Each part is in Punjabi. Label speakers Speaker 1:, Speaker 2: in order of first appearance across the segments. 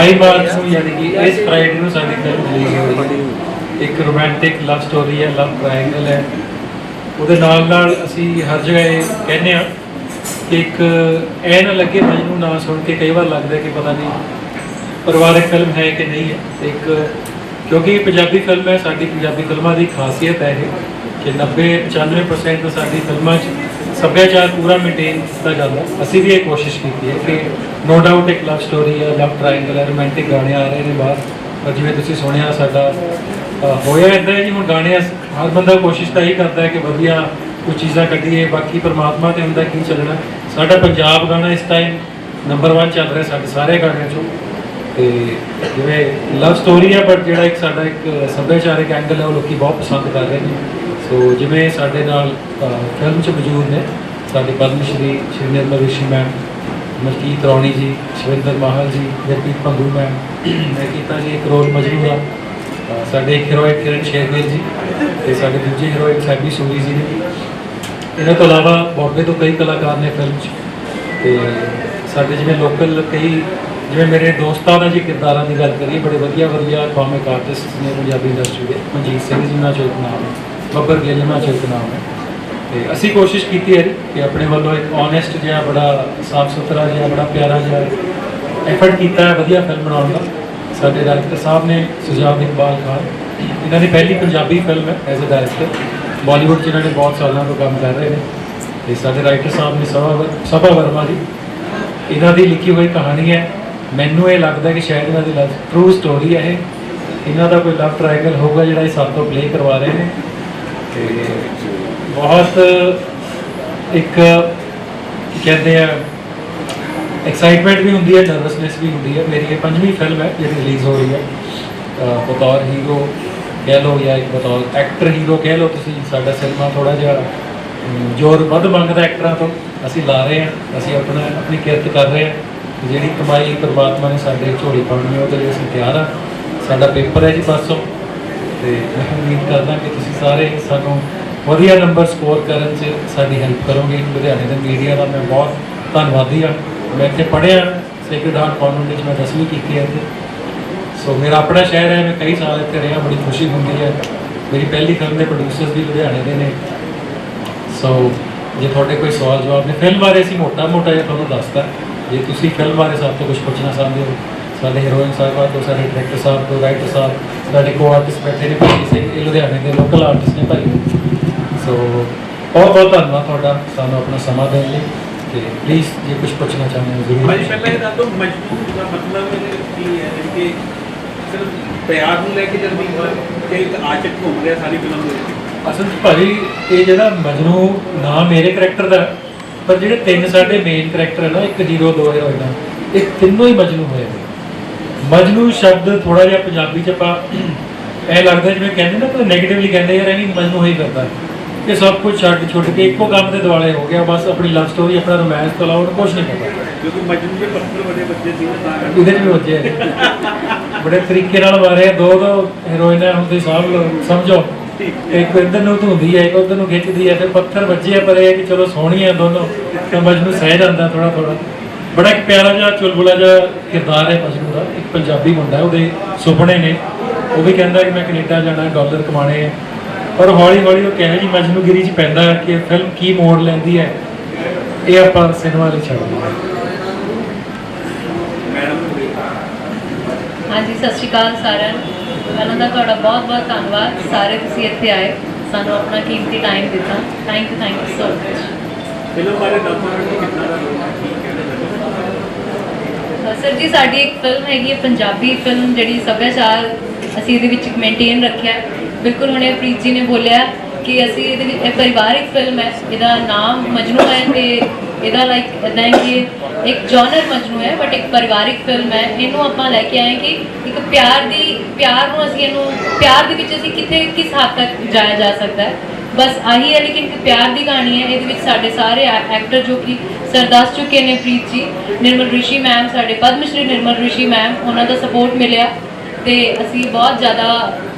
Speaker 1: 22 ਮਾਰਚ ਨੂੰ ਯਾਨੀ ਕਿ ਇਸ ਫਰਾਈਡੇ ਨੂੰ ਸਾਡੀ ਫਿਲਮ ਰਿਲੀਜ਼ ਹੋ। ਇੱਕ ਰੋਮਾਂਟਿਕ ਲਵ ਸਟੋਰੀ ਹੈ ਲਵ ਟ੍ਰਾਇੰਗਲ ਹੈ। ਉਹਦੇ ਨਾਲ ਨਾਲ ਅਸੀਂ ਹਰ ਜਗ੍ਹਾ ਇਹ ਕਹਿੰਦੇ ਆ ਕਿ ਇੱਕ ਇਹ ਨਾ ਲੱਗੇ ਮੈਨੂੰ ਨਾ ਸੁਣ ਕੇ ਕਈ ਵਾਰ ਲੱਗਦਾ ਕਿ ਪਤਾ ਨਹੀਂ ਪਰਿਵਾਰਕ ਫਿਲਮ ਹੈ ਕਿ ਨਹੀਂ ਹੈ। ਇੱਕ ਕਿਉਂਕਿ ਪੰਜਾਬੀ ਫਿਲਮ ਹੈ, ਸਾਡੀ ਪੰਜਾਬੀ ਫਿਲਮਾਂ ਦੀ ਖਾਸੀਅਤ ਹੈ ਇਹ ਕਿ 90 95% ਸਾਡੀ ਫਿਲਮਾਂ 'ਚ ਸੱਭਿਆਚਾਰ ਪੂਰਾ ਮੇਨਟੇਨ ਕੀਤਾ ਜਾਂਦਾ ਅਸੀਂ ਵੀ ਇਹ ਕੋਸ਼ਿਸ਼ ਕੀਤੀ ਹੈ ਕਿ ਨੋ ਡਾਊਟ ਇੱਕ ਲਵ ਸਟੋਰੀ ਹੈ ਲਵ ਟ੍ਰਾਇੰਗਲ ਹੈ ਰੋਮਾਂਟਿਕ ਗਾਣੇ ਆ ਰਹੇ ਨੇ ਬਾਹਰ। ਪਰ ਜਿਵੇਂ ਤੁਸੀਂ ਸੁਣਿਆ, ਸਾਡਾ ਹੋਇਆ ਇਦਾਂ ਹੈ ਜੀ, ਹੁਣ ਗਾਣੇ ਹਰ ਬੰਦਾ ਕੋਸ਼ਿਸ਼ ਤਾਂ ਇਹੀ ਕਰਦਾ ਹੈ ਕਿ ਵਧੀਆ ਕੁਝ ਚੀਜ਼ਾਂ ਕੱਢੀਏ, ਬਾਕੀ ਪਰਮਾਤਮਾ ਤੇ ਹੁੰਦਾ ਕੀ ਚੱਲਣਾ। ਸਾਡਾ ਪੰਜਾਬ ਗਾਣਾ ਇਸ ਟਾਈਮ ਨੰਬਰ 1 ਚੱਲ ਰਿਹਾ ਸਾਡੇ ਸਾਰੇ ਗਾਣਿਆਂ ਚੋਂ। ਤੇ ਜਿਵੇਂ ਲਵ ਸਟੋਰੀ ਹੈ ਬਟ ਜਿਹੜਾ ਇੱਕ ਸਾਡਾ ਇੱਕ ਸੱਭਿਆਚਾਰਕ ਐਂਗਲ ਹੈ, ਉਹ ਲੋਕੀ ਬਹੁਤ ਪਸੰਦ ਕਰ ਰਹੇ ਨੇ। ਸੋ ਜਿਵੇਂ ਸਾਡੇ ਨਾਲ ਫਿਲਮ 'ਚ ਮੌਜੂਦ ਨੇ, ਸਾਡੇ ਪਦਮ ਸ਼੍ਰੀ ਸ਼੍ਰੀ ਨਿਰਮਲ ਰਿਸ਼ੀ ਮੈਮ ਮਲਕੀਤ ਰੌਣੀ ਜੀ, ਸਵਿੰਦਰ ਮਾਹਲ ਜੀ ਗੁਰਪ੍ਰੀਤ ਪੰਗੂ ਮੈਮ ਮੈਂ ਕੀਤਾ ਜੀ ਇੱਕ ਰੋਲ ਮਜਨੂ ਸਾਡੇ ਇੱਕ ਹੀਰੋਇਨ ਕਿਰਨ ਸ਼ੇਰਗਿਲ ਜੀ ਤੇ ਸਾਡੇ ਦੂਜੇ ਹੀਰੋਇਨ ਸੈਬੀ ਸੂਰੀ ਜੀ ਨੇ। ਇਹਨਾਂ ਤੋਂ ਇਲਾਵਾ ਬਾਂਬੇ ਤੋਂ ਕਈ ਕਲਾਕਾਰ ਨੇ ਫਿਲਮ 'ਚ। ਤੇ ਸਾਡੇ ਜਿਵੇਂ ਲੋਕਲ ਕਈ, ਜਿਵੇਂ ਮੇਰੇ ਦੋਸਤਾਂ ਦਾ ਜੀ ਕਿਰਦਾਰਾਂ ਦੀ ਗੱਲ ਕਰੀਏ, ਬੜੇ ਵਧੀਆ ਵਧੀਆ ਕਾਮਿਕ ਆਰਟਿਸਟ ਨੇ ਪੰਜਾਬੀ ਇੰਡਸਟਰੀ ਦੇ। ਮਨਜੀਤ ਸਿੰਘ ਜੀ ਨਾਲ ਚੋਂ ਇੱਕ ਨਾਮ ਹੈ। ਬੱਬਰ ਗਿੱਲ ਨਾਲ ਚੋਂ ਨਾਮ ਹੈ ਤੇ ਅਸੀਂ ਕੋਸ਼ਿਸ਼ ਕੀਤੀ ਹੈ ਕਿ ਆਪਣੇ ਵੱਲੋਂ ਇੱਕ ਓਨੈਸਟ ਜਿਹਾ ਬੜਾ ਸਾਫ਼ ਸੁਥਰਾ ਜਿਹਾ, ਬੜਾ ਪਿਆਰਾ ਜਿਹਾ ਐਫਰਟ ਕੀਤਾ ਹੈ ਵਧੀਆ ਫਿਲਮ ਬਣਾਉਣ ਦਾ। ਸਾਡੇ ਡਾਇਰੈਕਟਰ ਸਾਹਿਬ ਨੇ ਸੁਜਾਨ ਇਕਬਾਲ ਖਾਨ। ਇਹਨਾਂ ਦੀ ਪਹਿਲੀ ਪੰਜਾਬੀ ਫਿਲਮ ਹੈ ਐਜ਼ ਅ ਡਾਇਰੈਕਟਰ ਬਾਲੀਵੁੱਡ 'ਚ ਇਹਨਾਂ ਨੇ ਬਹੁਤ ਸਾਲਾਂ ਤੋਂ ਕੰਮ ਕਰ ਰਹੇ ਨੇ। ਤੇ ਸਾਡੇ ਰਾਈਟਰ ਸਾਹਿਬ ਨੇ ਸਭਾ ਸਭਾ ਵਰਮਾ ਜੀ, ਇਹਨਾਂ ਦੀ ਲਿਖੀ ਹੋਈ ਕਹਾਣੀ ਹੈ, ਮੈਨੂੰ ਇਹ ਲੱਗਦਾ ਕਿ ਸ਼ਾਇਦ ਇਹਨਾਂ ਦੀ ਲਵ ਟਰੂ ਸਟੋਰੀ ਹੈ ਇਹ। ਇਹਨਾਂ ਦਾ ਕੋਈ ਲਵ ਟ੍ਰਾਇੰਗਲ ਹੋਊਗਾ ਜਿਹੜਾ ਇਹ ਸਭ ਤੋਂ ਪਲੇ ਕਰਵਾ ਰਹੇ ਨੇ। ਤੇ ਬਹੁਤ ਇੱਕ ਕੀ ਕਹਿੰਦੇ ਆ ਐਕਸਾਈਟਮੈਂਟ ਵੀ ਹੁੰਦੀ ਹੈ ਨਰਵਸਨੈਸ ਵੀ ਹੁੰਦੀ ਹੈ। ਮੇਰੀ ਇਹ ਪੰਜਵੀਂ ਫਿਲਮ ਹੈ, ਜਿਹੜੀ ਰਿਲੀਜ਼ ਹੋ ਰਹੀ ਹੈ। ਅਹ ਬਤੌਰ ਹੀਰੋ ਕਹਿ ਲਓ ਜਾਂ ਇੱਕ ਬਤੌਰ ਐਕਟਰ ਹੀਰੋ ਕਹਿ ਲਓ ਤੁਸੀਂ, ਸਾਡਾ ਸਿਨੇਮਾ ਥੋੜਾ ਜਿਹਾ ਜ਼ੋਰ ਵੱਧ ਮੰਗਦਾ ਐਕਟਰਾਂ ਤੋਂ। ਅਸੀਂ ਲਾ ਰਹੇ ਹਾਂ, ਅਸੀਂ ਆਪਣਾ, ਆਪਣੀ ਕਿਰਤ ਕਰ ਰਹੇ ਹਾਂ। ਜਿਹੜੀ ਕਮਾਈ ਪਰਮਾਤਮਾ ਨੇ ਸਾਡੇ ਝੋਲੀ ਪਾਉਣੀ ਹੈ, ਉਹਦੇ ਲਈ ਅਸੀਂ ਤਿਆਰ ਹਾਂ। ਸਾਡਾ ਪੇਪਰ ਹੈ ਜੀ ਪਰਸੋਂ ਤੇ ਮੈਂ ਉਮੀਦ ਕਰਦਾ ਕਿ ਤੁਸੀਂ ਸਾਰੇ ਸਾਨੂੰ ਵਧੀਆ ਨੰਬਰ ਸਕੋਰ ਕਰਨ 'ਚ ਸਾਡੀ ਹੈਲਪ ਕਰੋਗੇ। ਲੁਧਿਆਣੇ ਦੇ ਮੀਡੀਆ ਦਾ ਮੈਂ ਬਹੁਤ ਧੰਨਵਾਦੀ ਹਾਂ। ਮੈਂ ਇੱਥੇ ਪੜ੍ਹਿਆ ਸੇਕਰਡ ਹਾਰਟ ਕਾਨਵੈਂਟ ਵਿੱਚ ਮੈਂ 10ਵੀਂ ਕੀਤੀ ਹੈ ਇੱਥੇ। ਸੋ ਮੇਰਾ ਆਪਣਾ ਸ਼ਹਿਰ ਹੈ, ਮੈਂ ਕਈ ਸਾਲ ਇੱਥੇ ਰਿਹਾ, ਬੜੀ ਖੁਸ਼ੀ ਹੁੰਦੀ ਹੈ। ਮੇਰੀ ਪਹਿਲੀ ਫਿਲਮ ਦੇ ਪ੍ਰੋਡਿਊਸਰਸ ਵੀ ਲੁਧਿਆਣੇ ਦੇ ਨੇ। ਸੋ ਜੇ ਤੁਹਾਡੇ ਕੋਈ ਸਵਾਲ ਜਵਾਬ ਨੇ ਫਿਲਮ ਬਾਰੇ ਅਸੀਂ ਮੋਟਾ ਮੋਟਾ ਜਿਹਾ ਤੁਹਾਨੂੰ ਦੱਸਦਾ ਜੇ ਤੁਸੀਂ ਫਿਲਮ ਬਾਰੇ ਸਭ ਤੋਂ ਕੁਝ ਪੁੱਛਣਾ ਚਾਹੁੰਦੇ ਹੋ ਸਾਡੇ ਹੀਰੋਇਨ ਸਾਹਿਬਾਂ ਤੋਂ ਸਾਡੇ ਡਾਇਰੈਕਟਰ ਸਾਹਿਬ ਤੋਂ ਰਾਈਟਰ ਸਾਹਿਬ ਸਾਡੇ ਕੋ ਆਰਟਿਸਟ ਬੈਠੇ ਨੇ ਭਾਈ ਸਿੰਘ ਇਹ ਲੁਧਿਆਣੇ ਦੇ ਲੋਕਲ ਆਰਟਿਸਟ ਨੇ ਭਾਈ। ਸੋ ਬਹੁਤ ਬਹੁਤ ਧੰਨਵਾਦ ਤੁਹਾਡਾ ਸਾਨੂੰ ਆਪਣਾ ਸਮਾਂ ਦੇਣ ਲਈ ਤੇ ਪਲੀਜ਼ ਜੇ ਕੁਝ ਪੁੱਛਣਾ ਚਾਹੁੰਦੇ ਹੋ ਜ਼ਰੂਰ
Speaker 2: ਭਾਈ ਪਹਿਲਾਂ ਇਹ ਦੱਸ ਮਜਬੂਰ ਦਾ ਮਤਲਬ ਕੀ ਹੈ ਕਿ ਸਿਰਫ ਪਿਆਰ ਨੂੰ ਲੈ ਕੇ ਜਲਦੀ ਕਿ ਇੱਕ ਆਸ਼ਿਕ ਘੁੰਮ ਰਿਹਾ ਸਾਰੀ ਫਿਲਮ ਦੇ ਵਿੱਚ?
Speaker 1: ਅਸਲ ਭਾਜੀ ਇਹ ਜਿਹੜਾ ਮਜਨੂ ਨਾਮ ਮੇਰੇ ਕਰੈਕਟਰ ਦਾ ਪਰ ਜਿਹੜੇ ਤਿੰਨ ਸਾਡੇ ਮੇਨ ਕਰੈਕਟਰ ਹੈ ਨਾ ਇੱਕ ਹੀਰੋ ਦੋ ਹੀਰੋਇਨਾਂ ਇਹ ਤਿੰਨੋਂ ਹੀ ਮਜਨੂ ਹੋਏ ਨੇ। ਮਜਨੂ ਸ਼ਬਦ ਥੋੜਾ ਜਿਹਾ ਪੰਜਾਬੀ 'ਚ ਆਪਾਂ ਇਹ ਲੱਗਦਾ ਜਿਵੇਂ ਕਹਿੰਦੇ ਨਾ ਕੋਈ ਨੈਗੇਟਿਵਲੀ ਕਹਿੰਦੇ ਯਾਰ ਇਹ ਵੀ ਮਜਨੂ ਹੀ ਕਰਦਾ। ਕਿ ਸਭ ਕੁਝ ਛੱਡ ਛੁੱਟ ਕੇ ਇੱਕੋ ਕੰਮ ਦੇ ਦੁਆਲੇ ਹੋ ਗਿਆ ਬਸ ਆਪਣੀ ਲਵ ਸਟੋਰੀ ਆਪਣਾ ਰੋਮਾਂਸ ਤੋਂ ਹੋਰ ਕੁਝ ਨਹੀਂ ਕਰਦਾ
Speaker 2: ਕਿਉਂਕਿ ਮਜਬੂਰ ਦੇ ਪੱਥਰ ਬੜੇ ਬੱਚੇ ਸੀ ਤਾਂ
Speaker 1: ਇਹਦੇ ਵੀ ਆ। ਬੜੇ ਤਰੀਕੇ ਨਾਲ ਮਾਰੇ ਆ। ਦੋ ਦੋ ਹੀਰੋਇਨਾਂ ਹੁੰਦੇ ਸਾਹਬ ਸਮਝੋ। ਇੱਕ ਇੱਧਰ ਨੂੰ ਧੁੰਦੀ ਹੈ ਇੱਕ ਉੱਧਰ ਨੂੰ ਖਿੱਚਦੀ ਹੈ ਤੇ ਪੱਥਰ ਵੱਜੇ ਆ ਪਰ ਇਹ ਕਿ ਚਲੋ ਸੋਹਣੀਆਂ ਦੋਨੋਂ ਤਾਂ ਮਜਨੂ ਸਹਿ ਜਾਂਦਾ ਥੋੜਾ ਥੋੜਾ ਬੜਾ ਇੱਕ ਪਿਆਰਾ ਜਿਹਾ ਚੁਲਬੁਲਾ ਜਿਹਾ ਕਿਰਦਾਰ ਹੈ ਮਜਨੂ ਦਾ ਇੱਕ ਪੰਜਾਬੀ ਮੁੰਡਾ ਹੈ, ਉਹਦੇ ਸੁਪਨੇ ਨੇ। ਉਹ ਵੀ ਕਹਿੰਦਾ ਕਿ ਮੈਂ ਕੈਨੇਡਾ ਜਾਣਾ ਡਾਲਰ ਕਮਾਣੇ ਆ। ਪਰ ਹੌਲੀ ਹੌਲੀ ਉਹ ਕਹੇ ਜੀ ਮਜਨੂਗਿਰੀ 'ਚ ਪੈਂਦਾ ਹੈ ਕਿ ਫਿਲਮ ਕੀ ਮੋੜ ਲੈਂਦੀ ਹੈ ਇਹ ਆਪਾਂ ਸਿਨੇਮਾ ਲਈ ਛੱਡਦੇ ਹਾਂ
Speaker 2: ਮੈਡਮ
Speaker 3: ਹਾਂਜੀ ਸਤਿ ਸ਼੍ਰੀ ਅਕਾਲ ਸਾਰਿਆਂ ਨੂੰ। ਪਹਿਲਾਂ ਤਾਂ ਤੁਹਾਡਾ ਬਹੁਤ ਬਹੁਤ ਧੰਨਵਾਦ। ਸਾਰੇ ਤੁਸੀਂ ਇੱਥੇ ਆਏ। ਸਾਨੂੰ ਆਪਣਾ ਕੀਮਤੀ ਟਾਈਮ ਦਿੱਤਾ। Thank you thank you so much
Speaker 2: film ਬਾਰੇ ਦੱਸੋ ਕਿ ਕਿੰਨਾ ਦਾ
Speaker 3: ਸਰ ਜੀ, ਸਾਡੀ ਇੱਕ ਫਿਲਮ ਹੈਗੀ ਹੈ, ਪੰਜਾਬੀ ਫਿਲਮ ਜਿਹੜੀ ਸੱਭਿਆਚਾਰ ਅਸੀਂ ਇਹਦੇ ਵਿੱਚ ਮੇਨਟੇਨ ਰੱਖਿਆ ਬਿਲਕੁਲ ਹੁਣੇ ਪ੍ਰੀਤ ਜੀ ਨੇ ਬੋਲਿਆ ਕਿ ਅਸੀਂ ਇਹਦੇ ਵਿੱਚ, ਇਹ ਪਰਿਵਾਰਿਕ ਫਿਲਮ ਹੈ। ਇਹਦਾ ਨਾਮ ਮਜਨੂ ਹੈ ਤੇ ਇਹਦਾ ਲਾਈਕ ਇਦਾਂ ਹੈ ਕਿ ਇੱਕ ਜਨਰ ਮਜਨੂ ਹੈ ਬਟ ਇੱਕ ਪਰਿਵਾਰਿਕ ਫਿਲਮ ਹੈ। ਇਹਨੂੰ ਆਪਾਂ ਲੈ ਕੇ ਆਏ ਕਿ ਇੱਕ ਪਿਆਰ ਦੀ, ਪਿਆਰ ਨੂੰ ਅਸੀਂ ਇਹਨੂੰ, ਪਿਆਰ ਦੇ ਵਿੱਚ ਅਸੀਂ ਕਿੱਥੇ, ਕਿਸ ਹੱਦ ਤੱਕ ਜਾਇਆ ਜਾ ਸਕਦਾ ਹੈ। ਬਸ ਆਹੀ ਹੈ ਲੇਕਿਨ ਇੱਕ ਪਿਆਰ ਦੀ ਕਹਾਣੀ ਹੈ, ਇਹਦੇ ਵਿੱਚ ਸਾਡੇ ਸਾਰੇ ਐਕਟਰ ਜੋ ਕਿ ਸਰ ਦੱਸ ਚੁੱਕੇ ਨੇ ਪ੍ਰੀਤ ਜੀ, ਨਿਰਮਲ ਰਿਸ਼ੀ ਮੈਮ ਸਾਡੇ ਪਦਮ ਸ਼੍ਰੀ ਨਿਰਮਲ ਰਿਸ਼ੀ ਮੈਮ ਉਹਨਾਂ ਦਾ ਸਪੋਰਟ ਮਿਲਿਆ ਤੇ ਅਸੀਂ ਬਹੁਤ ਜ਼ਿਆਦਾ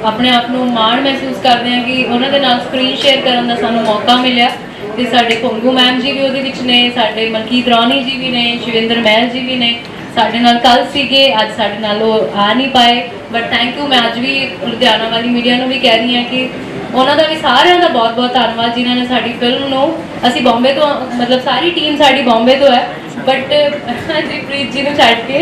Speaker 3: ਆਪਣੇ ਆਪ ਨੂੰ ਮਾਣ ਮਹਿਸੂਸ ਕਰਦੇ ਹਾਂ ਕਿ ਉਹਨਾਂ ਦੇ ਨਾਲ ਸਕਰੀਨ ਸ਼ੇਅਰ ਕਰਨ ਦਾ ਸਾਨੂੰ ਮੌਕਾ ਮਿਲਿਆ ਤੇ ਸਾਡੇ ਕੋਂਗੂ ਮੈਮ ਜੀ ਵੀ ਉਹਦੇ ਵਿੱਚ ਨੇ, ਸਾਡੇ ਮਲਕੀਤ ਰੌਣੀ ਜੀ ਵੀ ਨੇ, ਸ਼ਿਵਿੰਦਰ ਮਹਿਲ ਜੀ ਵੀ ਨੇ, ਸਾਡੇ ਨਾਲ ਕੱਲ ਸੀਗੇ, ਅੱਜ ਸਾਡੇ ਨਾਲ ਉਹ ਆ ਨਹੀਂ ਪਾਏ ਬਟ ਥੈਂਕ ਯੂ ਮੈਂ ਅੱਜ ਵੀ ਲੁਧਿਆਣਾ ਵਾਲੀ ਮੀਡੀਆ ਨੂੰ ਵੀ ਕਹਿ ਰਹੀ ਹਾਂ ਕਿ ਉਹਨਾਂ ਦਾ ਵੀ ਸਾਰਿਆਂ ਦਾ ਬਹੁਤ-ਬਹੁਤ ਧੰਨਵਾਦ ਜਿਨ੍ਹਾਂ ਨੇ ਸਾਡੀ ਫਿਲਮ ਨੂੰ, ਅਸੀਂ ਬੰਬੇ ਤੋਂ, ਮਤਲਬ ਸਾਰੀ ਟੀਮ ਸਾਡੀ ਬੰਬੇ ਤੋਂ ਹੈ ਬਟ ਜੀ ਪ੍ਰੀਤ ਜੀ ਨੂੰ ਛੱਡ ਕੇ।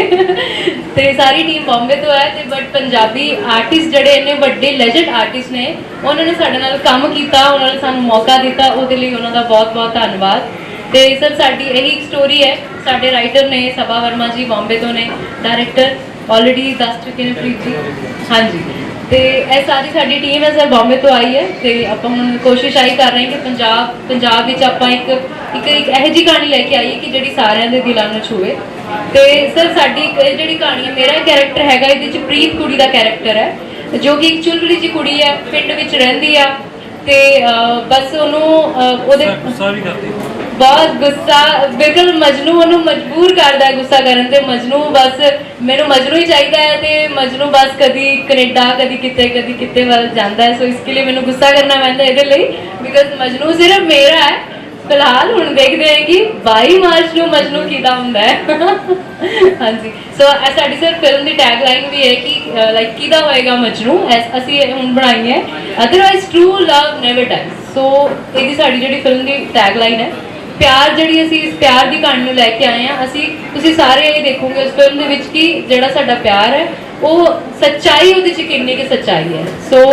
Speaker 3: ਤੇ ਸਾਰੀ ਟੀਮ ਬੰਬੇ ਤੋਂ ਹੈ, ਤੇ ਬਟ ਪੰਜਾਬੀ ਆਰਟਿਸਟ ਜਿਹੜੇ ਇੰਨੇ ਵੱਡੇ ਲੈਜੈਂਡ ਆਰਟਿਸਟ ਨੇ, ਉਹਨਾਂ ਨੇ ਸਾਡੇ ਨਾਲ ਕੰਮ ਕੀਤਾ, ਉਹਨਾਂ ਨੇ ਸਾਨੂੰ ਮੌਕਾ ਦਿੱਤਾ, ਉਹਦੇ ਲਈ ਉਹਨਾਂ ਦਾ ਬਹੁਤ-ਬਹੁਤ ਧੰਨਵਾਦ। ਤੇ ਸਰ, ਸਾਡੀ ਇਹੀ ਇੱਕ ਸਟੋਰੀ ਹੈ, ਸਾਡੇ ਰਾਈਟਰ ਨੇ, ਸਭਾ ਵਰਮਾ ਜੀ ਬੰਬੇ ਤੋਂ ਨੇ ਡਾਇਰੈਕਟਰ ਆਲਰੇਡੀ ਦੱਸ ਚੁੱਕੇ ਨੇ ਪ੍ਰੀਤ ਜੀ। ਹਾਂਜੀ। ਤੇ ਇਹ ਸਾਰੀ ਸਾਡੀ ਟੀਮ ਹੈ ਸਰ ਬੰਬੇ ਤੋਂ ਆਈ ਹੈ ਤੇ ਆਪਾਂ ਹੁਣ ਕੋਸ਼ਿਸ਼ ਆਈ ਕਰ ਰਹੇ ਹਾਂ ਕਿ ਪੰਜਾਬ ਪੰਜਾਬ ਵਿੱਚ ਆਪਾਂ ਇੱਕ ਇੱਕ ਇੱਕ ਇਹੋ ਜਿਹੀ ਕਹਾਣੀ ਲੈ ਕੇ ਆਈਏ ਕਿ ਜਿਹੜੀ ਸਾਰਿਆਂ ਦੇ ਦਿਲਾਂ ਨੂੰ ਛੂਵੇ ਤੇ ਸਰ ਸਾਡੀ ਇਹ ਜਿਹੜੀ ਕਹਾਣੀ ਹੈ, ਮੇਰਾ ਕੈਰੈਕਟਰ ਹੈਗਾ, ਇਹਦੇ ਵਿੱਚ ਪ੍ਰੀਤ ਕੁੜੀ ਦਾ ਕੈਰੈਕਟਰ ਹੈ, ਜੋ ਕਿ ਇੱਕ ਚੁਲਬੜੀ ਜੀ ਕੁੜੀ ਹੈ, ਪਿੰਡ ਵਿੱਚ ਰਹਿੰਦੀ ਆ ਤੇ ਬਸ ਉਹਨੂੰ ਉਹਦੇ
Speaker 1: ਗੁੱਸਾ ਵੀ ਕਰਦੇ।
Speaker 3: ਬਹੁਤ ਗੁੱਸਾ, ਬਿਲਕੁਲ ਮਜਨੂ ਉਹਨੂੰ ਮਜਬੂਰ ਕਰਦਾ ਹੈ ਗੁੱਸਾ ਕਰਨ ਤੇ। ਮਜਨੂ ਬਸ, ਮੈਨੂੰ ਮਜਨੂ ਹੀ ਚਾਹੀਦਾ ਹੈ ਤੇ ਮਜਨੂ ਬਸ ਕਦੀ ਕੈਨੇਡਾ, ਕਦੀ ਕਿਤੇ ਕਦੀ ਕਿਤੇ ਵੱਲ ਜਾਂਦਾ ਹੈ। ਸੋ ਇਸ ਲਈ ਮੈਨੂੰ ਗੁੱਸਾ ਕਰਨਾ ਪੈਂਦਾ ਇਹਦੇ ਲਈ ਬਿਕਾਜ਼ ਮਜਨੂ ਸਿਰਫ ਮੇਰਾ ਹੈ। ਫਿਲਹਾਲ ਹੁਣ ਦੇਖਦੇ ਹਾਂ ਕਿ 22 ਮਾਰਚ ਨੂੰ ਮਜਨੂ ਕਿਦਾ ਹੁੰਦਾ ਹੈ। ਹਾਂਜੀ। ਸੋ ਸਾਡੀ ਸਰ ਫਿਲਮ ਦੀ ਟੈਗ ਲਾਈਨ ਵੀ ਹੈ ਕਿ ਲਾਈਕ ਕਿਦਾ ਹੋਏਗਾ ਮਜਨੂ? ਅਸੀਂ ਹੁਣ ਬਣਾਈ ਹੈ। Otherwise true love never dies so ਇਹਦੀ ਸਾਡੀ ਜਿਹੜੀ ਫਿਲਮ ਦੀ ਟੈਗ ਲਾਈਨ ਹੈ ਪਿਆਰ ਜਿਹੜੀ ਅਸੀਂ ਇਸ ਪਿਆਰ ਦੀ ਕਹਾਣੀ ਨੂੰ ਲੈ ਕੇ ਆਏ ਆ ਅਸੀਂ ਤੁਸੀਂ ਸਾਰੇ ਇਹ ਦੇਖੋਗੇ ਉਸ ਫਿਲਮ ਦੇ ਵਿੱਚ ਕਿ ਜਿਹੜਾ ਸਾਡਾ ਪਿਆਰ ਹੈ, ਉਹ ਸੱਚਾਈ ਉਹਦੇ ਚ ਕਿੰਨੀ ਕਿ ਸੱਚਾਈ ਹੈ। ਸੋ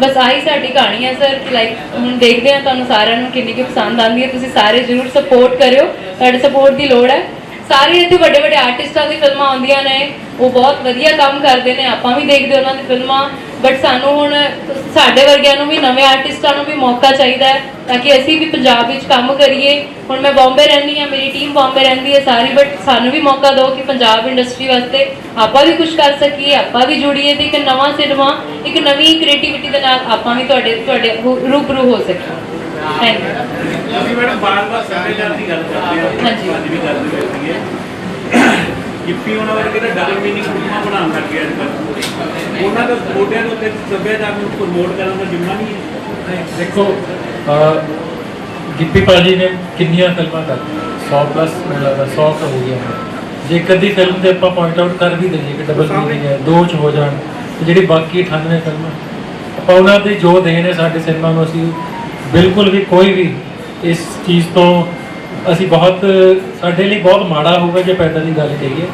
Speaker 3: ਬਸ ਆਹੀ ਸਾਡੀ ਕਹਾਣੀ ਹੈ ਸਰ ਲਾਈਕ ਹੁਣ ਦੇਖਦੇ ਆ ਤੁਹਾਨੂੰ ਸਾਰਿਆਂ ਨੂੰ ਕਿੰਨੀ ਕਿ ਪਸੰਦ ਆਉਂਦੀ ਹੈ, ਤੁਸੀਂ ਸਾਰੇ ਜਰੂਰ ਸਪੋਰਟ ਕਰਿਓ, ਤੁਹਾਡੇ ਸਪੋਰਟ ਦੀ ਲੋੜ ਹੈ। ਸਾਰੇ ਇੱਥੇ ਵੱਡੇ ਵੱਡੇ ਆਰਟਿਸਟਾਂ ਦੀ ਫਿਲਮਾਂ ਆਉਂਦੀਆਂ ਨੇ, ਉਹ ਬਹੁਤ ਵਧੀਆ ਕੰਮ ਕਰਦੇ ਨੇ, ਆਪਾਂ ਵੀ ਦੇਖਦੇ ਉਹਨਾਂ ਦੀ ਫਿਲਮਾਂ। ਬਟ ਸਾਨੂੰ ਹੁਣ ਸਾਡੇ ਵਰਗਿਆਂ ਨੂੰ ਵੀ ਨਵੇਂ ਆਰਟਿਸਟਾਂ ਨੂੰ ਵੀ ਮੌਕਾ ਚਾਹੀਦਾ ਹੈ ਤਾਂ ਕਿ ਅਸੀਂ ਵੀ ਪੰਜਾਬ ਵਿੱਚ ਕੰਮ ਕਰੀਏ। ਹੁਣ ਮੈਂ ਬੰਬੇ ਰਹਿੰਦੀ ਹਾਂ ਮੇਰੀ ਟੀਮ ਬੰਬੇ ਰਹਿੰਦੀ ਹੈ ਸਾਰੀ ਬਟ ਸਾਨੂੰ ਵੀ ਮੌਕਾ ਦਿਓ ਕਿ ਪੰਜਾਬ ਇੰਡਸਟਰੀ ਵਾਸਤੇ ਆਪਾਂ ਵੀ ਕੁਝ ਕਰ ਸਕੀਏ ਆਪਾਂ ਵੀ ਜੁੜੀਏ ਤੇ ਇੱਕ ਨਵਾਂ ਸਿਨੇਮਾ ਇੱਕ ਨਵੀਂ ਕ੍ਰੀਏਟੀਵਿਟੀ ਦੇ ਨਾਲ ਆਪਾਂ ਵੀ ਤੁਹਾਡੇ ਤੁਹਾਡੇ ਰੂ- ਰੂਬਰੂ ਹੋ ਸਕੀਏ। ਥੈਂਕ ਯੂ
Speaker 2: ਅਸੀਂ ਮੈਡਮ ਬਾਰ-ਬਾਰ ਸੱਭਿਆਚਾਰ ਦੀ ਗੱਲ ਕਰਦੇ ਹਾਂ
Speaker 3: ਹਾਂਜੀ।
Speaker 2: ਵੀ ਕਰਦੇ ਸੀਗੇ ਗਿੱਪੀ ਉਹਨਾਂ ਵਰਗੇ ਤਾਂ ਡਬਲ ਮੀਨਿੰਗ ਫਿਲਮਾਂ ਬਣਾਉਣ ਲੱਗ ਗਏ ਅੱਜ ਕੱਲ੍ਹ। ਉਹਨਾਂ ਦਾ ਮੋਢਿਆਂ ਦੇ ਉੱਤੇ ਸੱਭਿਆਚਾਰ ਨੂੰ ਪ੍ਰਮੋਟ ਕਰਨ ਦਾ ਜ਼ਿੰਮਾ ਨਹੀਂ ਹੈ।
Speaker 1: ਦੇਖੋ ਗਿੱਪੀ ਭਾਜੀ ਨੇ ਕਿੰਨੀਆਂ ਫਿਲਮਾਂ ਕਰ 100 ਪਲੱਸ ਮੈਨੂੰ ਲੱਗਦਾ 100 ਕੁ ਹੋ ਗਿਆ ਜੇ ਕਦੀ ਫਿਲਮ ਤੇ ਆਪਾਂ ਪੁਆਇੰਟ ਆਊਟ ਕਰ ਵੀ ਦਈਏ ਕਿ ਡਬਲ ਮੀਨਿੰਗ ਹੈ, ਦੋ ਚ ਹੋ ਜਾਣ, ਤੇ ਜਿਹੜੀ ਬਾਕੀ 98 ਫਿਲਮਾਂ। ਆਪਾਂ ਉਹਨਾਂ ਦੀ ਜੋ ਦੇਣ ਹੈ ਸਾਡੇ ਸਿਨੇਮਾ ਨੂੰ, ਅਸੀਂ ਬਿਲਕੁਲ ਵੀ ਕੋਈ ਵੀ ਇਸ ਚੀਜ਼ ਤੋਂ ਅਸੀਂ ਬਹੁਤ, ਸਾਡੇ ਲਈ ਬਹੁਤ ਮਾੜਾ ਹੋਊਗਾ ਜੇ ਪੈਦਾ ਦੀ ਗੱਲ ਕਹੀਏ।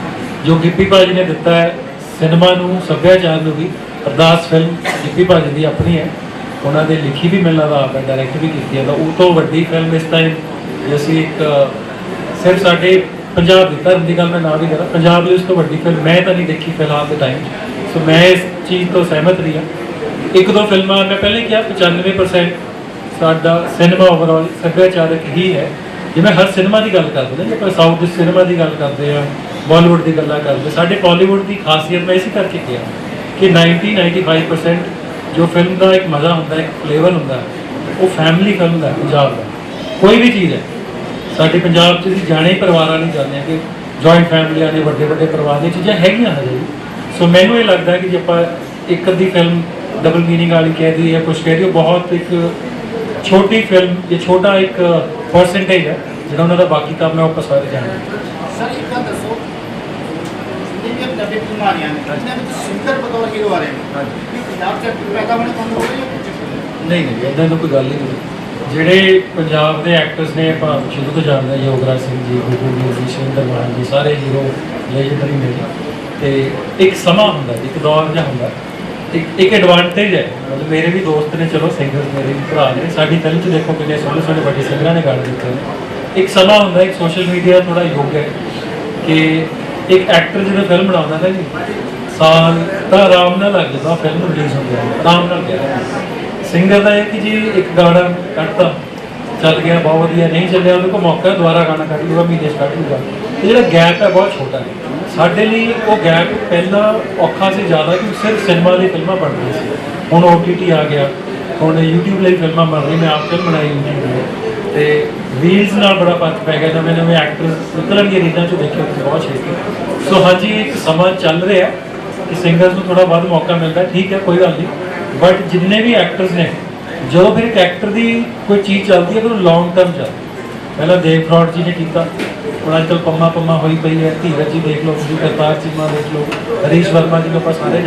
Speaker 1: ਜੋ ਗਿੱਪੀ ਭਾਜੀ ਨੇ ਦਿੱਤਾ ਹੈ, ਸਿਨੇਮਾ ਨੂੰ ਸੱਭਿਆਚਾਰ ਨੂੰ ਵੀ ਅਰਦਾਸ ਫਿਲਮ ਗਿੱਪੀ ਭਾਜੀ ਦੀ ਆਪਣੀ ਹੈ। ਉਹਨਾਂ ਦੇ ਲਿਖੀ ਵੀ ਮੈਨੂੰ ਦਾ ਆਪ ਡਾਇਰੈਕਟ ਵੀ ਕੀਤੀ ਹੈ। ਤਾਂ ਉਹ ਤੋਂ ਵੱਡੀ ਫਿਲਮ ਇਸ ਟਾਈਮ ਜੇ ਅਸੀਂ ਇੱਕ, ਸਿਰਫ ਸਾਡੇ ਪੰਜਾਬ ਦੀ ਧਰਮ ਦੀ ਗੱਲ ਮੈਂ ਨਾ ਵੀ ਕਰਾਂ ਪੰਜਾਬ ਦੀ ਉਸ ਤੋਂ ਵੱਡੀ ਫਿਲਮ ਮੈਂ ਤਾਂ ਨਹੀਂ ਦੇਖੀ ਫਿਲਹਾਲ ਦੇ ਟਾਈਮ ਸੋ ਮੈਂ ਇਸ ਚੀਜ਼ ਤੋਂ ਸਹਿਮਤ ਰਹੀ ਹਾਂ। ਇੱਕ ਦੋ ਫਿਲਮਾਂ ਮੈਂ ਪਹਿਲੇ ਕਿਹਾ 95% ਸਾਡਾ ਸਿਨੇਮਾ ਓਵਰਆਲ ਸੱਭਿਆਚਾਰਕ ਹੀ ਹੈ। ਜਿਵੇਂ ਹਰ ਸਿਨੇਮਾ ਦੀ ਗੱਲ ਕਰਦੇ ਨੇ, ਜੇ ਆਪਾਂ ਸਾਊਥ ਦੇ ਸਿਨੇਮਾ ਦੀ ਗੱਲ ਕਰਦੇ ਆ ਬਾਲੀਵੁੱਡ ਦੀ ਗੱਲਾਂ ਕਰਦੇ, ਸਾਡੇ ਬਾਲੀਵੁੱਡ ਦੀ ਖਾਸੀਅਤ ਮੈਂ ਇਸੇ ਕਰਕੇ ਕਿਹਾ ਕਿ 90 95% ਜੋ ਫਿਲਮ ਦਾ ਇੱਕ ਮਜ਼ਾ ਹੁੰਦਾ, ਇੱਕ ਫਲੇਵਰ ਹੁੰਦਾ, ਉਹ ਫੈਮਿਲੀ ਫਿਲਮ ਦਾ ਹੈ ਪੰਜਾਬ ਦਾ। ਕੋਈ ਵੀ ਚੀਜ਼ ਹੈ, ਸਾਡੇ ਪੰਜਾਬ 'ਚ ਅਸੀਂ ਜਾਣੇ ਹੀ ਪਰਿਵਾਰਾਂ ਨਹੀਂ ਜਾਂਦੇ ਕਿ ਜੁਆਇੰਟ ਫੈਮਲੀਆਂ ਨੇ, ਵੱਡੇ ਵੱਡੇ ਪਰਿਵਾਰ ਦੀਆਂ ਚੀਜ਼ਾਂ ਹੈਗੀਆਂ ਹਜੇ ਵੀ। ਸੋ ਮੈਨੂੰ ਇਹ ਲੱਗਦਾ ਕਿ ਜੇ ਆਪਾਂ ਇੱਕ ਅੱਧੀ ਫਿਲਮ ਡਬਲ ਮੀਨਿੰਗ ਵਾਲੀ ਕਹਿ ਦਈਏ ਜਾਂ ਕੁਝ ਕਹਿ ਦਈਏ ਬਹੁਤ ਇੱਕ ਛੋਟੀ ਫਿਲਮ ਜਾਂ ਛੋਟਾ ਇੱਕ ਪਰਸੈਂਟੇਜ ਹੈ ਜਿਹੜਾ ਉਹਨਾਂ ਦਾ ਬਾਕੀ ਕੰਮ ਹੈ ਉਹ ਆਪਾਂ ਸਾਰੇ ਜਾਣਦੇ
Speaker 4: ਸਰ ਇੱਕ ਗੱਲ ਦੱਸੋ। ਜਿੰਨੀਆਂ ਪੰਜਾਬੀ ਫਿਲਮਾਂ ਆ ਰਹੀਆਂ ਨੇ ਇਹਨਾਂ ਵਿੱਚ ਸਿੰਗਰ ਬਤੌਰ ਹੀਰੋ ਆ ਰਹੇ ਨੇ ਕੀ ਪੰਜਾਬ ਚ ਪੈਦਾ ਹੋਣੇ ਬੰਦ ਹੋ ਗਏ ਜਾਂ ਕੁਝ
Speaker 1: ਨਹੀਂ ਨਹੀਂ ਇਦਾਂ ਦੀ ਕੋਈ ਗੱਲ ਨਹੀਂ। ਜਿਹੜੇ ਪੰਜਾਬ ਦੇ ਐਕਟਰਸ ਨੇ ਆਪਾਂ ਸ਼ੁਰੂ ਤੋਂ ਜਾਣਦੇ ਹਾਂ ਯੋਗਰਾਜ ਸਿੰਘ ਜੀ ਜੀ ਸ਼ਿੰਦਰ ਮਾਨ ਜੀ ਸਾਰੇ ਹੀਰੋ ਲੈਜੈਂਡਰੀ ਨੇ। ਤੇ ਇੱਕ ਸਮਾਂ ਹੁੰਦਾ ਇੱਕ ਦੌਰ ਜਿਹਾ ਹੁੰਦਾ। ਇੱਕ ਇੱਕ ਐਡਵਾਂਟੇਜ ਹੈ। ਮਤਲਬ ਮੇਰੇ ਵੀ ਦੋਸਤ ਨੇ, ਚਲੋ ਸਿੰਗਰ ਮੇਰੇ ਵੀ ਭਰਾ ਨੇ, ਸਾਡੀ ਫਿਲਮ 'ਚ ਦੇਖੋ ਕਿੰਨੇ ਸੋਹਣੇ ਸੋਹਣੇ ਵੱਡੇ ਸਿੰਗਰਾਂ ਨੇ ਗਾਣੇ ਦਿੱਤੇ ਨੇ। ਇੱਕ ਸਮਾਂ ਹੁੰਦਾ, ਇੱਕ ਸੋਸ਼ਲ ਮੀਡੀਆ ਥੋੜਾ ਯੋਗ ਹੈ ਕਿ ਇੱਕ ਐਕਟਰ ਜਦੋਂ ਫਿਲਮ ਬਣਾਉਂਦਾ ਨਾ ਜੀ, ਸਾਲ ਤਾਂ ਆਰਾਮ ਨਾਲ ਲੱਗ ਜਾਂਦਾ ਫਿਲਮ ਰਿਲੀਜ਼ ਹੁੰਦੀ ਹੈ, ਆਰਾਮ ਨਾਲ ਗਿਆ। ਸਿੰਗਰ ਦਾ ਇਹ ਕਿ ਜੀ ਇੱਕ ਗਾਣਾ ਕੱਢਤਾ ਚੱਲ ਗਿਆ, ਬਹੁਤ ਵਧੀਆ। ਨਹੀਂ ਚੱਲਿਆ ਉਹਨੂੰ ਕੋ ਮੌਕਾ, ਦੁਬਾਰਾ ਗਾਣਾ ਕੱਢ ਲੂਗਾ ਮਹੀਨੇ 'ਚ ਕੱਢ ਲੂਗਾ ਤੇ ਜਿਹੜਾ ਗੈਪ ਹੈ, ਬਹੁਤ ਛੋਟਾ ਹੈ। ਸਾਡੇ ਲਈ ਉਹ ਗੈਪ ਪਹਿਲਾਂ ਔਖਾ ਸੀ, ਜ਼ਿਆਦਾ ਕਿ ਸਿਰਫ ਸਿਨੇਮਾ ਦੀ ਫਿਲਮਾਂ ਬਣਦੀਆਂ ਸੀ। ਹੁਣ OTT ਆ ਗਿਆ। ਹੁਣ YouTube ਲਈ ਫਿਲਮਾਂ ਬਣ ਰਹੀ ਮੈਂ ਆਪ ਫਿਲਮ ਬਣਾਈ YouTube ਲਈ। ਤੇ ਰੀਲਸ ਨਾਲ ਬੜਾ ਫ਼ਰਕ ਪੈ ਗਿਆ, ਨਵੇਂ ਨਵੇਂ ਐਕਟਰਸ ਨਿਕਲਣਗੇ ਰੀਲਾਂ 'ਚ ਦੇਖਿਆ ਤੁਸੀਂ, ਬਹੁਤ ਛੇਤੀ। ਸੋ ਹਾਂਜੀ, ਇੱਕ ਸਮਾਂ ਚੱਲ ਰਿਹਾ ਹੈ ਕਿ ਸਿੰਗਰਸ ਨੂੰ ਥੋੜਾ ਵੱਧ ਮੌਕਾ ਮਿਲਦਾ ਠੀਕ ਹੈ, ਕੋਈ ਗੱਲ ਨਹੀਂ। ਬਟ ਜਿੰਨੇ ਵੀ ਐਕਟਰਸ ਨੇ ਜਦੋਂ ਫਿਰ ਟਰੈਕਟਰ ਦੀ ਕੋਈ ਚੀਜ਼ ਚੱਲਦੀ ਹੈ, ਫਿਰ ਉਹ ਲੌਂਗ ਟਰਮ ਚੱਲਦੀ ਪਹਿਲਾਂ ਦੇਵ ਫਰਾਡ ਜੀ ਨੇ ਕੀਤਾ। ਹੁਣ ਅੱਜ ਕੱਲ੍ਹ ਪੰਮਾ ਪੰਮਾ ਹੋਈ ਪਈ ਹੈ, ਧੀਰਜ ਜੀ ਦੇਖ ਲਓ ਤੁਸੀਂ ਕਰਤਾਰ ਚੀਮਾ ਦੇਖ ਲਓ, ਹਰੀਸ਼ ਵਰਮਾ ਜੀ ਨੂੰ ਆਪਾਂ ਸਾਰੇ